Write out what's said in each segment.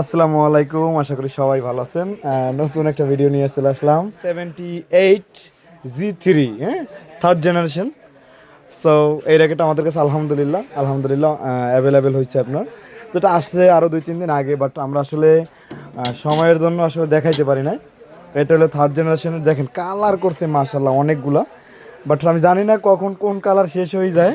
আসসালামু আলাইকুম, আশা করি সবাই ভালো আছেন। নতুন একটা ভিডিও নিয়ে চলে আসলাম। সেভেন্টি এইট জি থ্রি হ্যাঁ? থার্ড জেনারেশন সো এই র্যাকেটটা আমাদের কাছে আলহামদুলিল্লাহ আলহামদুলিল্লাহ অ্যাভেলেবেল হয়েছে আপনার। তো এটা আসছে আরও দুই, তিন দিন আগে বাট আমরা আসলে সময়ের জন্য আসলে দেখাইতে পারি না এটা হলো থার্ড জেনারেশনের দেখেন কালার করছে মাশাল্লাহ অনেকগুলা। বাট আমি জানি না কখন কোন কালার শেষ হয়ে যায়।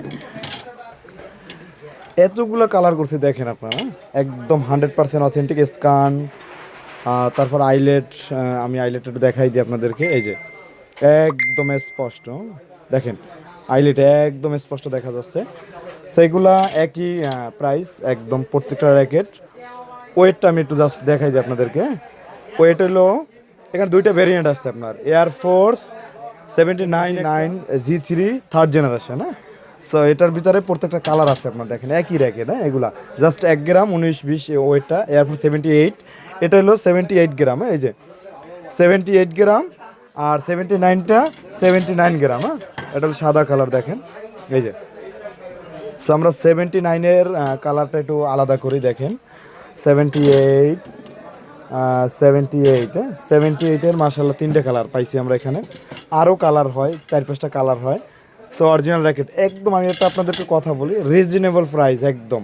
এতগুলো কালার করছে, দেখেন আপনারা একদম হান্ড্রেড পার্সেন্ট অথেন্টিক স্কান তারপর আইলেট আমি আইলেট দেখাই দিই আপনাদেরকে, এই যে, একদম স্পষ্ট, দেখেন আইলেট একদম স্পষ্ট দেখা যাচ্ছে। সেইগুলা একই প্রাইস একদম প্রত্যেকটা র্যাকেট ওয়েটটা আমি একটু জাস্ট দেখাই দিই আপনাদেরকে ওয়েট হলো, এখানে দুইটা ভেরিয়েন্ট আছে আপনার air force seventy nine nine G three third generation হ্যাঁ? সো এটার ভিতরে প্রত্যেকটা কালার আছে আপনার দেখেন একই র্যাকেট হ্যাঁ এগুলা। জাস্ট এক গ্রাম উনিশ বিশ ওয়েটটা এয়ারফোর্স সেভেন্টি এইট এটা হলো সেভেন্টি এইট গ্রাম হ্যাঁ, এই যে। সেভেন্টি এইট গ্রাম আর সেভেন্টি নাইনটা সেভেন্টি নাইন গ্রাম হ্যাঁ? এটা হলো সাদা কালার দেখেন এই যে। সো আমরা সেভেন্টি নাইনের কালারটা একটু আলাদা করি দেখেন। সেভেন্টি এইট সেভেন্টি এইট হ্যাঁ? সেভেন্টি এইটের মার্শাল্লাহ তিনটে কালার পাইছি আমরা এখানে। আরও কালার হয় চার পাঁচটা কালার হয়। So original racket. একদম আমি একটা আপনাদেরকে কথা বলি রিজনেবল প্রাইস একদম।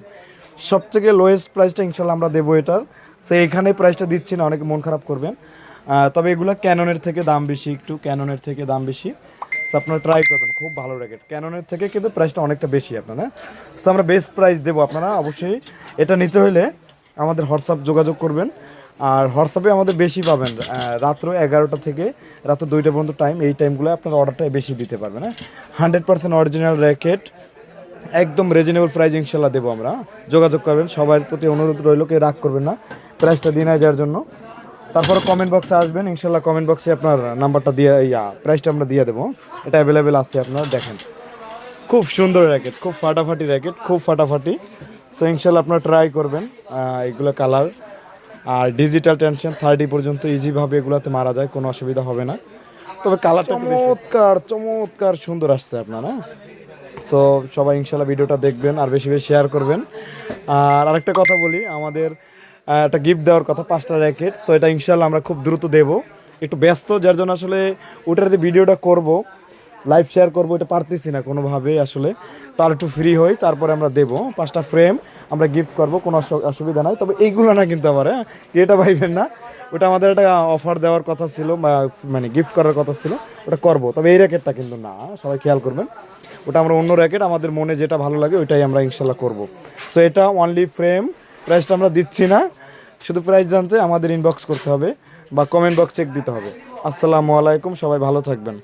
সব থেকে লোয়েস্ট প্রাইসটা ইনশাল্লাহ আমরা দেবো এটার। সো এখানে প্রাইসটা দিচ্ছি না, অনেকে মন খারাপ করবেন। তবে এগুলো ক্যাননের থেকে দাম বেশি, একটু ক্যাননের থেকে দাম বেশি। সো আপনারা ট্রাই করবেন, খুব ভালো র্যাকেট। ক্যাননের থেকে কিন্তু প্রাইসটা অনেকটা বেশি আপনারা সো আমরা বেস্ট প্রাইস দেবো আপনারা, অবশ্যই। এটা নিতে হলে আমাদের হোয়াটসঅ্যাপ যোগাযোগ করবেন। আর হোয়াটসঅ্যাপে আমাদের বেশি পাবেন রাত্র এগারোটা থেকে রাত্র দুইটা পর্যন্ত টাইম এই টাইমগুলো আপনার অর্ডারটা বেশি দিতে পারবেন হ্যাঁ? হান্ড্রেড পার্সেন্ট অরিজিনাল র্যাকেট একদম রিজনেবল প্রাইস ইনশাল্লাহ দেবো আমরা। যোগাযোগ করবেন, সবার প্রতি অনুরোধ রইল, কেউ রাগ করবেন না। প্রাইসটা দিন যাওয়ার জন্য। তারপরে কমেন্ট বক্সে আসবেন, ইনশাল্লাহ কমেন্ট বক্সে আপনার নাম্বারটা দিয়ে, ইয়া প্রাইসটা আমরা দিয়ে দেবো। এটা অ্যাভেলেবেল আছে আপনারা, দেখেন। খুব সুন্দর র্যাকেট খুব ফাটাফাটি র্যাকেট খুব ফাটাফাটি। সো ইনশাল্লাহ আপনারা ট্রাই করবেন এগুলো কালার আর ডিজিটাল টেনশন থার্টি পর্যন্ত ইজিভাবে এগুলোতে মারা যায় কোনো অসুবিধা হবে না। তবে কালারটা চমৎকার চমৎকার সুন্দর আসছে আপনার হ্যাঁ? তো সবাই ইনশাল্লাহ ভিডিওটা দেখবেন আর বেশি বেশি শেয়ার করবেন। আর আরেকটা কথা বলি আমাদের একটা গিফট দেওয়ার কথা পাঁচটা র্যাকেট সো এটা ইনশাল্লাহ আমরা খুব দ্রুত দেবো। একটু ব্যস্ত যার জন্য আসলে ওটাতে ভিডিওটা করব। লাইভ শেয়ার করব, এটা পারতেছি না কোনোভাবে আসলে। তার একটু ফ্রি হই, তারপরে আমরা দেবো। পাঁচটা ফ্রেম আমরা গিফট করব, কোনো অসুবিধা নাই। তবে এইগুলো না কিন্তু আবার হ্যাঁ? এটা ভাইবেন না। ওটা আমাদের একটা অফার দেওয়ার কথা ছিল মানে গিফট করার কথা ছিল, ওটা করব। তবে এই র্যাকেটটা কিন্তু না, সবাই খেয়াল করবেন। ওটা আমরা অন্য র্যাকেট আমাদের মনে যেটা ভালো লাগে, ওইটাই আমরা ইনশাল্লাহ করব। সো এটা অনলি ফ্রেম প্রাইসটা আমরা দিচ্ছি না। শুধু প্রাইস জানতে আমাদের ইনবক্স করতে হবে, বা কমেন্ট বক্স চেক দিতে হবে। আসসালামু আলাইকুম, সবাই ভালো থাকবেন।